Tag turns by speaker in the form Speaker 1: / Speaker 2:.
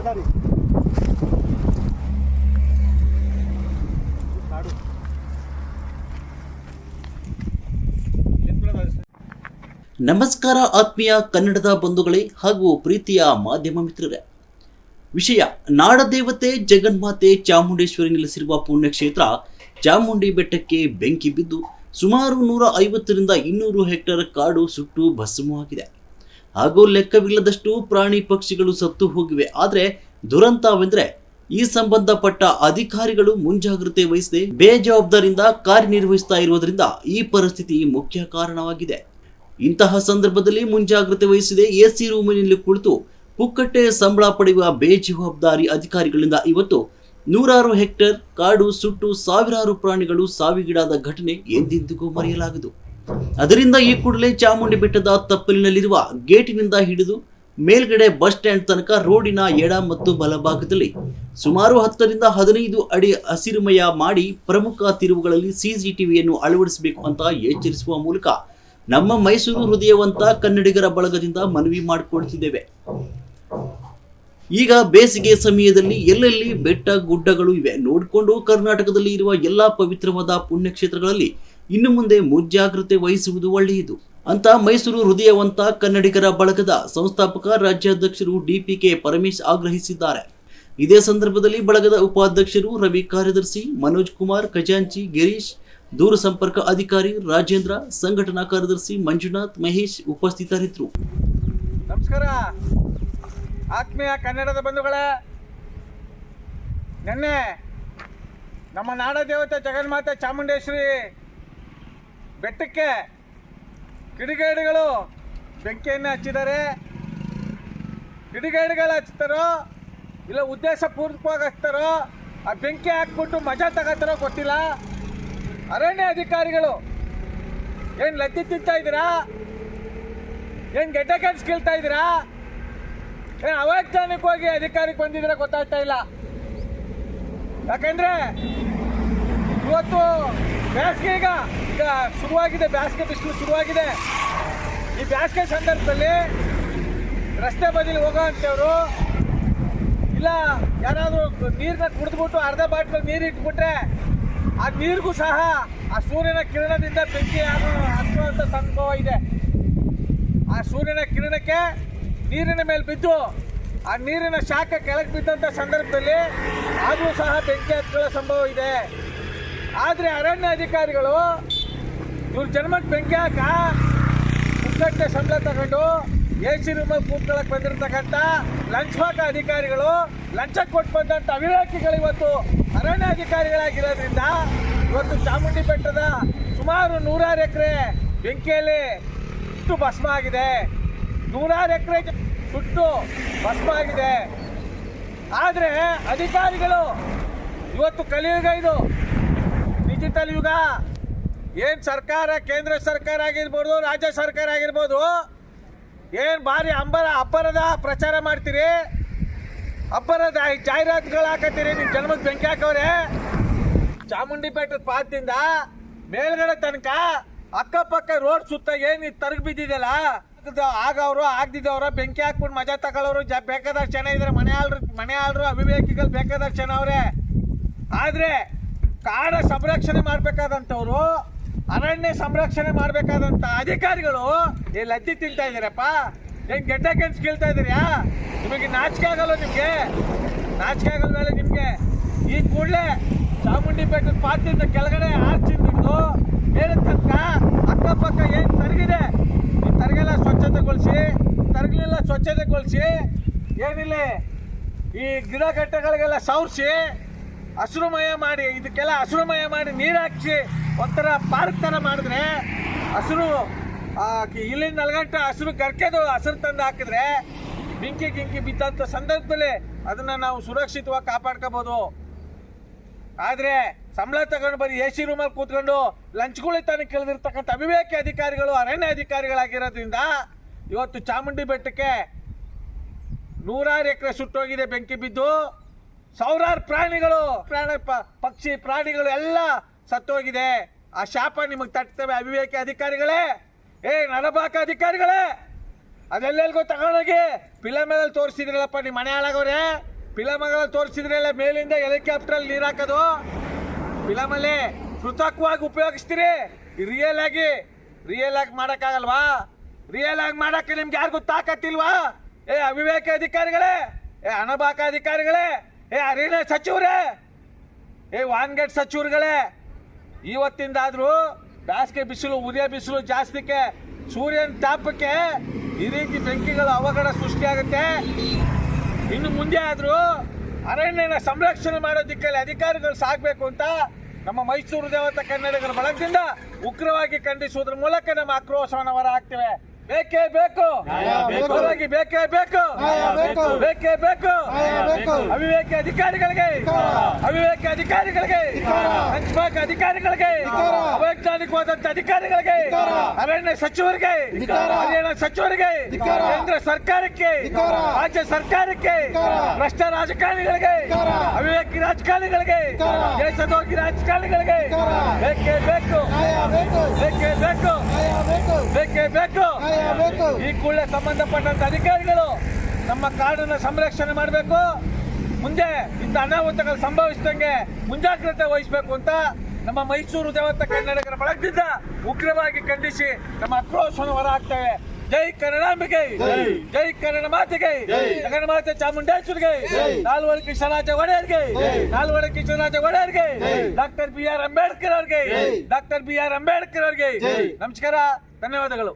Speaker 1: ನಮಸ್ಕಾರ ಆತ್ಮೀಯ ಕನ್ನಡದ ಬಂಧುಗಳೇ ಹಾಗೂ ಪ್ರೀತಿಯ ಮಾಧ್ಯಮ ಮಿತ್ರರೇ. ವಿಷಯ, ನಾಡದೇವತೆ ಜಗನ್ಮಾತೆ ಚಾಮುಂಡೇಶ್ವರಿ ನೆಲೆಸಿರುವ ಪುಣ್ಯಕ್ಷೇತ್ರ ಚಾಮುಂಡಿ ಬೆಟ್ಟಕ್ಕೆ ಬೆಂಕಿ ಬಿದ್ದು ಸುಮಾರು ನೂರ ಐವತ್ತರಿಂದ ಇನ್ನೂರು ಹೆಕ್ಟರ್ ಕಾಡು ಸುಟ್ಟು ಭಸ್ಮವಾಗಿದೆ. ಹಾಗೂ ಲೆಕ್ಕವಿಲ್ಲದಷ್ಟು ಪ್ರಾಣಿ ಪಕ್ಷಿಗಳು ಸತ್ತು ಹೋಗಿವೆ. ಆದರೆ ದುರಂತವೆಂದರೆ ಈ ಸಂಬಂಧಪಟ್ಟ ಅಧಿಕಾರಿಗಳು ಮುಂಜಾಗ್ರತೆ ವಹಿಸದೆ ಬೇಜವಾಬ್ದಾರಿಯಿಂದ ಕಾರ್ಯನಿರ್ವಹಿಸ್ತಾ ಇರುವುದರಿಂದ ಈ ಪರಿಸ್ಥಿತಿ ಮುಖ್ಯ ಕಾರಣವಾಗಿದೆ. ಇಂತಹ ಸಂದರ್ಭದಲ್ಲಿ ಮುಂಜಾಗ್ರತೆ ವಹಿಸದೆ ಎಸಿ ರೂಮಿನಲ್ಲಿ ಕುಳಿತು ಕುಕ್ಕಟ್ಟೆ ಸಂಬಳ ಪಡೆಯುವ ಬೇಜವಾಬ್ದಾರಿ ಅಧಿಕಾರಿಗಳಿಂದ ಇವತ್ತು ನೂರಾರು ಹೆಕ್ಟೇರ್ ಕಾಡು ಸುಟ್ಟು ಸಾವಿರಾರು ಪ್ರಾಣಿಗಳು ಸಾವಿಗೀಡಾದ ಘಟನೆ ಎಂದೆಂದಿಗೂ ಮರೆಯಲಾಗದು. ಅದರಿಂದ ಈ ಕೂಡಲೇ ಚಾಮುಂಡಿ ಬೆಟ್ಟದ ತಪ್ಪಲಿನಲ್ಲಿರುವ ಗೇಟಿನಿಂದ ಹಿಡಿದು ಮೇಲ್ಗಡೆ ಬಸ್ ಸ್ಟ್ಯಾಂಡ್ ತನಕ ರೋಡಿನ ಎಡ ಮತ್ತು ಬಲಭಾಗದಲ್ಲಿ ಸುಮಾರು ಹತ್ತರಿಂದ ಹದಿನೈದು ಅಡಿ ಹಸಿರುಮಯ ಮಾಡಿ ಪ್ರಮುಖ ತಿರುವುಗಳಲ್ಲಿ ಸಿಸಿಟಿವಿಯನ್ನು ಅಳವಡಿಸಬೇಕು ಅಂತ ಎಚ್ಚರಿಸುವ ಮೂಲಕ ನಮ್ಮ ಮೈಸೂರು ಹೃದಯವಂತ ಕನ್ನಡಿಗರ ಬಳಗದಿಂದ ಮನವಿ ಮಾಡಿಕೊಳ್ತಿದ್ದೇವೆ ಈಗ ಬೇಸಿಗೆ ಸಮಯದಲ್ಲಿ ಎಲ್ಲೆಲ್ಲಿ ಬೆಟ್ಟ ಗುಡ್ಡಗಳು ಇವೆ ನೋಡಿಕೊಂಡು ಕರ್ನಾಟಕದಲ್ಲಿ ಇರುವ ಎಲ್ಲಾ ಪವಿತ್ರವಾದ ಪುಣ್ಯಕ್ಷೇತ್ರಗಳಲ್ಲಿ ಇನ್ನು ಮುಂದೆ ಮುಂಜಾಗ್ರತೆ ವಹಿಸುವುದು ಒಳ್ಳೆಯದು ಅಂತ ಮೈಸೂರು ಹೃದಯವಂತ ಕನ್ನಡಿಗರ ಬಳಗದ ಸಂಸ್ಥಾಪಕ ರಾಜ್ಯಾಧ್ಯಕ್ಷರು ಡಿಪಿಕೆ ಪರಮೇಶ್ ಆಗ್ರಹಿಸಿದ್ದಾರೆ. ಇದೇ ಸಂದರ್ಭದಲ್ಲಿ ಬಳಗದ ಉಪಾಧ್ಯಕ್ಷರು ರವಿ ಕಾರ್ಯದರ್ಶಿ ಮನೋಜ್ ಕುಮಾರ್, ಖಜಾಂಚಿ, ಗಿರೀಶ್, ದೂರ ಸಂಪರ್ಕ ಅಧಿಕಾರಿ ರಾಜೇಂದ್ರ, ಸಂಘಟನಾ ಕಾರ್ಯದರ್ಶಿ ಮಂಜುನಾಥ್, ಮಹೇಶ್ ಉಪಸ್ಥಿತರಿದ್ದರು.
Speaker 2: ನಮಸ್ಕಾರ. ಆತ್ಮೀಯ ಕನ್ನಡದ ಬಂಧುಗಳೇ, ನಿನ್ನೆ ನಮ್ಮ ನಾಡದೇವತೆ ಜಗನ್ಮಾತೆ ಚಾಮುಂಡೇಶ್ವರಿ ಬೆಟ್ಟಕ್ಕೆ ಕಿಡಿಗೇಡಿಗಳು ಬೆಂಕಿಯನ್ನು ಹಚ್ಚಿದ್ದಾರೆ. ಕಿಡಿಗೇಡಿಗಳು ಹಚ್ತಾರೋ ಇಲ್ಲ ಉದ್ದೇಶ ಪೂರ್ವಕವಾಗಿ ಹಚ್ತಾರೋ ಆ ಬೆಂಕಿ ಹಾಕ್ಬಿಟ್ಟು ಮಜಾ ತಗೋತಾರೋ ಗೊತ್ತಿಲ್ಲ. ಅರಣ್ಯ ಅಧಿಕಾರಿಗಳು ಏನು ಲದ್ದಿ ತಿಂತಾ ಇದ್ದೀರಾ? ಏನು ಗೆಡ್ಡೆ ಕೆಲ್ಸ ಕೇಳ್ತಾ ಇದ್ದೀರಾ? ಏನು ಅವೈಜ್ಞಾನಿಕವಾಗಿ ಅಧಿಕಾರಿಗೆ ಬಂದಿದ್ರೆ ಗೊತ್ತಾಗ್ತಾ ಇಲ್ಲ. ಯಾಕಂದ್ರೆ ಇವತ್ತು ಬೇಸಿಗೆ ಈಗ ಈಗ ಶುರುವಾಗಿದೆ ಬೇಸಿಗೆ ಬಿಸಿಲು ಶುರುವಾಗಿದೆ. ಈ ಬೇಸಿಗೆ ಸಂದರ್ಭದಲ್ಲಿ ರಸ್ತೆ ಬದಿಲಿ ಹೋಗೋ ಇಲ್ಲ, ಯಾರಾದರೂ ನೀರನ್ನ ಕುಡಿದ್ಬಿಟ್ಟು ಅರ್ಧ ಬಾಟ್ಲು ನೀರು ಇಟ್ಬಿಟ್ರೆ ಆ ನೀರಿಗೂ ಸಹ ಆ ಸೂರ್ಯನ ಕಿರಣದಿಂದ ಬೆಂಕಿ ಹಚ್ಚುವಂಥ ಸಂಭವ ಇದೆ. ಆ ಸೂರ್ಯನ ಕಿರಣಕ್ಕೆ ನೀರಿನ ಮೇಲೆ ಬಿದ್ದು, ಆ ನೀರಿನ ಶಾಖ ಕೆಳಗೆ ಬಿದ್ದಂಥ ಸಂದರ್ಭದಲ್ಲಿ ಆದರೂ ಸಹ ಬೆಂಕಿ ಹತ್ಕೊಳ್ಳೋ ಸಂಭವ ಇದೆ. ಆದರೆ ಅರಣ್ಯ ಅಧಿಕಾರಿಗಳು ಇವ್ರ ಜನ್ಮಕ್ಕೆ ಬೆಂಕಿ ಹಾಕ. ಮುಕ್ಕಟ್ಟೆ ಸಂಬಳ ತಗೊಂಡು ಎ ಸಿ ರೂಮಲ್ಲಿ ಕೂತ್ಕೊಳ್ಳೋಕೆ ಬಂದಿರತಕ್ಕಂಥ ಲಂಚವಾಕ ಅಧಿಕಾರಿಗಳು ಲಂಚ ಕೊಟ್ಟು ಬಂದಂಥ ಅವಿವೇಕಿಗಳು ಇವತ್ತು ಅರಣ್ಯ ಅಧಿಕಾರಿಗಳಾಗಿರೋದ್ರಿಂದ ಇವತ್ತು ಚಾಮುಂಡಿ ಬೆಟ್ಟದ ಸುಮಾರು ನೂರಾರು ಎಕರೆ ಬೆಂಕಿಯಲ್ಲಿ ಸುಟ್ಟು ಭಸ್ಮ ಆಗಿದೆ. ನೂರಾರು ಎಕರೆ ಸುಟ್ಟು ಭಸ್ಮ ಆಗಿದೆ. ಆದರೆ ಅಧಿಕಾರಿಗಳು ಇವತ್ತು ಕಲಿಯುಗ ಇದು. ಡಿಜಿಟಲ್ ಯುಗ ಏನು ಸರ್ಕಾರ, ಕೇಂದ್ರ ಸರ್ಕಾರ ಆಗಿರ್ಬೋದು, ರಾಜ್ಯ ಸರ್ಕಾರ ಆಗಿರ್ಬೋದು, ಏನು ಭಾರಿ ಅಂಬರ, ಅಬ್ಬರದ ಪ್ರಚಾರ ಮಾಡ್ತೀರಿ? ಅಬ್ಬರದ ಜಾಹೀರಾತುಗಳು ಹಾಕತ್ತೀರಿ ನಿಮ್ಮ ಜನ್ಮಕ್ಕೆ ಬೆಂಕಿ ಹಾಕವ್ರೆ? ಚಾಮುಂಡಿ ಬೆಟ್ಟದ ಪಾದದಿಂದ ಮೇಲ್ಗಡೆ ತನಕ ಅಕ್ಕಪಕ್ಕ ರೋಡ್ ಸುತ್ತ ಏನು ತರಗ್ ಬಿದ್ದಿದೆಯಲ್ಲ ಆಗವ್ರು, ಆಗ್ದಿದ್ದವ್ರು, ಬೆಂಕಿ ಹಾಕ್ಬಿಟ್ಟು ಮಜಾ ತಗೊಳ್ಳೋರು ಜ ಬೇಕಾದಷ್ಟು ಜನ ಇದ್ದಾರೆ ಮನೆ ಆಳ್ರು ಮನೆ ಆಳ್ರು ಅವಿವೇಕಿಗಳು ಬೇಕಾದಷ್ಟು ಜನ ಅವರೇ. ಆದರೆ ಕಾಡ ಸಂರಕ್ಷಣೆ ಮಾಡಬೇಕಾದಂಥವ್ರು ಅರಣ್ಯ ಸಂರಕ್ಷಣೆ ಮಾಡಬೇಕಾದಂಥ ಅಧಿಕಾರಿಗಳು, ಏ ಲದ್ದಿ ತಿಂತಾ ಇದ್ದೀರಪ್ಪ? ಏನು ಗೆಡ್ಡ ಕೆನ್ಸ್ ಕೇಳ್ತಾ ಇದ್ದೀರಾ? ನಿಮಗೆ ನಾಚಿಕೆ ಆಗಲ್ಲ ನಿಮಗೆ? ನಾಚಿಕೆ ಆಗಲ್ಲ ಮೇಲೆ ನಿಮಗೆ. ಈ ಕೂಡಲೇ ಚಾಮುಂಡಿ ಬೆಟ್ಟದ ಪಾತ್ರದಿಂದ ಕೆಳಗಡೆ ಆರ್ಚಿಂದ ಹಿಡಿದು ಮೇಲೆ ಅಕ್ಕಪಕ್ಕ ಏನು ತರಗಿದೆ? ಈ ತರಗೆಲ್ಲ ಸ್ವಚ್ಛತೆಗೊಳಿಸಿ ತರಗಲೆಲ್ಲ ಸ್ವಚ್ಛತೆಗೊಳಿಸಿ, ಏನಿಲ್ಲ ಈ ಗಿಡ ಗಟ್ಟೆಗಳಿಗೆಲ್ಲ ಸವರಿಸಿ ಹಸಿರುಮಯ ಮಾಡಿ, ಇದಕ್ಕೆಲ್ಲ ಹಸಿರುಮಯ ಮಾಡಿ ನೀರು ಒಂಥರ ಪಾರ್ಕ್ ಥರ ಮಾಡಿದ್ರೆ ಹಸಿರು ಇಲ್ಲಿಂದ ನಲ್ಗಂಟ ಹಸಿರು ಗರ್ಕೆದು ಹಸಿರು ತಂದು ಹಾಕಿದ್ರೆ ಬೆಂಕಿ ಗಿಂಕಿ ಬಿದ್ದಂಥ ಸಂದರ್ಭದಲ್ಲಿ ಅದನ್ನು ನಾವು ಸುರಕ್ಷಿತವಾಗಿ ಕಾಪಾಡ್ಕೋಬೋದು. ಆದರೆ ಸಂಬಳ ತಗೊಂಡು ಬರೀ ಎ ಸಿ ರೂಮಲ್ಲಿ ಕೂತ್ಕೊಂಡು ಲಂಚ್ಗಳು ತಾನೇ ಕೇಳಿದಿರ್ತಕ್ಕಂಥ ಅವಿವೇಕಿ ಅಧಿಕಾರಿಗಳು, ಅರಣ್ಯ ಅಧಿಕಾರಿಗಳಾಗಿರೋದ್ರಿಂದ ಇವತ್ತು ಚಾಮುಂಡಿ ಬೆಟ್ಟಕ್ಕೆ ನೂರಾರು ಎಕರೆ ಸುಟ್ಟೋಗಿದೆ ಬೆಂಕಿ ಬಿದ್ದು. ಸಾವಿರಾರು ಪ್ರಾಣಿಗಳು, ಪ್ರಾಣ ಪಕ್ಷಿ, ಪ್ರಾಣಿಗಳು ಎಲ್ಲ ಸತ್ತೋಗಿದೆ. ಆ ಶಾಪ ನಿಮಗೆ ತಟ್ತವೆ ಅವಿವೇಕಿ ಅಧಿಕಾರಿಗಳೇ. ಏ ನರಬಾಕ ಅಧಿಕಾರಿಗಳೇ. ಅದೆಲ್ಲೆಲ್ಗೂ ತಗೊಂಡೋಗಿ ಫಿಲಮಲ್ಲಿ ತೋರಿಸಿದ್ರಲ್ಲಪ್ಪ ನಿಮ್ಮ ಮನೆ ಹಾಳಾಗವ್ರೆ ಫಿಲಮ್ಗಳಲ್ಲಿ ತೋರಿಸಿದ್ರಲ್ಲ ಮೇಲಿಂದ ಹೆಲಿಕಾಪ್ಟ್ರಲ್ಲಿ ನೀರು ಹಾಕೋದು ಫಿಲಮಲ್ಲಿ ಕೃತಕವಾಗಿ ಉಪಯೋಗಿಸ್ತೀರಿ. ರಿಯಲ್ ಆಗಿ ರಿಯಲ್ ಆಗಿ ಮಾಡೋಕ್ಕಾಗಲ್ವಾ? ರಿಯಲ್ ಆಗಿ ಮಾಡೋಕ್ಕೆ ನಿಮ್ಗೆ ಯಾರಿಗೂ ತಾಕತ್ತಿಲ್ವಾ? ಏ, ಅವಿವೇಕ ಅಧಿಕಾರಿಗಳೇ. ಏ ಅನಬಾಕ ಅಧಿಕಾರಿಗಳೇ. ಏ, ಅರಣ್ಯ ಸಚಿವರೇ! ಏ, ವಾನ್ಗೇಟ್ ಸಚಿವರುಗಳೇ! ಇವತ್ತಿಂದಾದರೂ ಬೇಸಿಗೆ ಬಿಸಿಲು, ಉದಯ ಬಿಸಿಲು ಜಾಸ್ತಿಕ್ಕೆ ಸೂರ್ಯನ ತಾಪಕ್ಕೆ ಈ ರೀತಿ ಬೆಂಕಿಗಳು ಅವಘಡ ಸೃಷ್ಟಿಯಾಗುತ್ತೆ. ಇನ್ನು ಮುಂದೆ ಆದ್ರೂ ಅರಣ್ಯನ ಸಂರಕ್ಷಣೆ ಮಾಡೋ ದಿಕ್ಕಲ್ಲಿ ಅಧಿಕಾರಿಗಳು ಸಾಗಬೇಕು ಅಂತ ನಮ್ಮ ಮೈಸೂರು ದೇವತಾ ಕನ್ನಡಿಗರ ಬಳಗದಿಂದ ಉಗ್ರವಾಗಿ ಖಂಡಿಸುವುದರ ಮೂಲಕ ನಮ್ಮ ಆಕ್ರೋಶವನ್ನು ಹೊರ ಬೇಕೇ ಬೇಕು
Speaker 3: ಬೇಕು.
Speaker 2: ಉಗ್ರವಾಗಿ ಬೇಕೇ ಬೇಕು
Speaker 3: ಬೇಕು.
Speaker 2: ಬೇಕೇ. ಅವಿವೇಕ ಅಧಿಕಾರಿಗಳಿಗೆ. ಅವಿವೇಕ ಅಧಿಕಾರಿಗಳಿಗೆ. ಹಂಚ್ಬಾಕ್ ಅಧಿಕಾರಿಗಳಿಗೆ. ಅವೈಜ್ಞಾನಿಕವಾದಂತ ಅಧಿಕಾರಿಗಳಿಗೆ. ಅರಣ್ಯ ಸಚಿವರಿಗೆ. ಹರಿಯಾಣ ಸಚಿವರಿಗೆ. ಕೇಂದ್ರ ಸರ್ಕಾರಕ್ಕೆ. ರಾಜ್ಯ ಸರ್ಕಾರಕ್ಕೆ. ಭ್ರಷ್ಟ ರಾಜಕಾರಣಿಗಳಿಗೆ. ಅವಿವೇಕಿ ರಾಜಕಾರಣಿಗಳಿಗೆ. ದೇಶದೋಗಿ ರಾಜಕಾರಣಿಗಳಿಗೆ. ಬೇಕೇ ಬೇಕು
Speaker 3: ಬೇಕೇ
Speaker 2: ಬೇಕು ಬೇಕೇ
Speaker 3: ಬೇಕು
Speaker 2: ಈ ಕೂಡಲೇ ಸಂಬಂಧಪಟ್ಟಂತ ಅಧಿಕಾರಿಗಳು ನಮ್ಮ ಕಾಡನ್ನು ಸಂರಕ್ಷಣೆ ಮಾಡಬೇಕು ಮುಂದೆ ಇಂಥ ಅನಾಹುತಗಳು ಸಂಭವಿಸಿದಂಗೆ ಮುಂಜಾಗ್ರತೆ ವಹಿಸಬೇಕು ಅಂತ ನಮ್ಮ ಮೈಸೂರು ದೇವತ ಕನ್ನಡಿಗರ ಬಳಗದಿಂದ ಉಗ್ರವಾಗಿ ಖಂಡಿಸಿ ನಮ್ಮ ಆಕ್ರೋಶವನ್ನು ಹೊರಹಾಕ್ತೇವೆ ಜೈ ಕನ್ನಡಾಂಬಿಗೆ
Speaker 3: ಜೈ.
Speaker 2: ಕನ್ನಡ ಮಾತೆಗೆ. ಜಗನ್ ಮಾತೆ ಚಾಮುಂಡೇಶ್ವರಿಗೆ
Speaker 3: ಜೈ.
Speaker 2: ನಾಲ್ವಡಿ ಕೃಷ್ಣರಾಜ ಒಡೆಯರ್ಗೆ
Speaker 3: ಜೈ.
Speaker 2: ನಾಲ್ವಡಿ ಕೃಷ್ಣರಾಜ ಒಡೆಯರ್ಗೆ. ಡಾಕ್ಟರ್ ಬಿ ಆರ್ ಅಂಬೇಡ್ಕರ್ ಅವ್ರಿಗೆ. ಡಾಕ್ಟರ್ ಬಿ ಆರ್ ಅಂಬೇಡ್ಕರ್ ಅವ್ರಿಗೆ. ನಮಸ್ಕಾರ ಧನ್ಯವಾದಗಳು.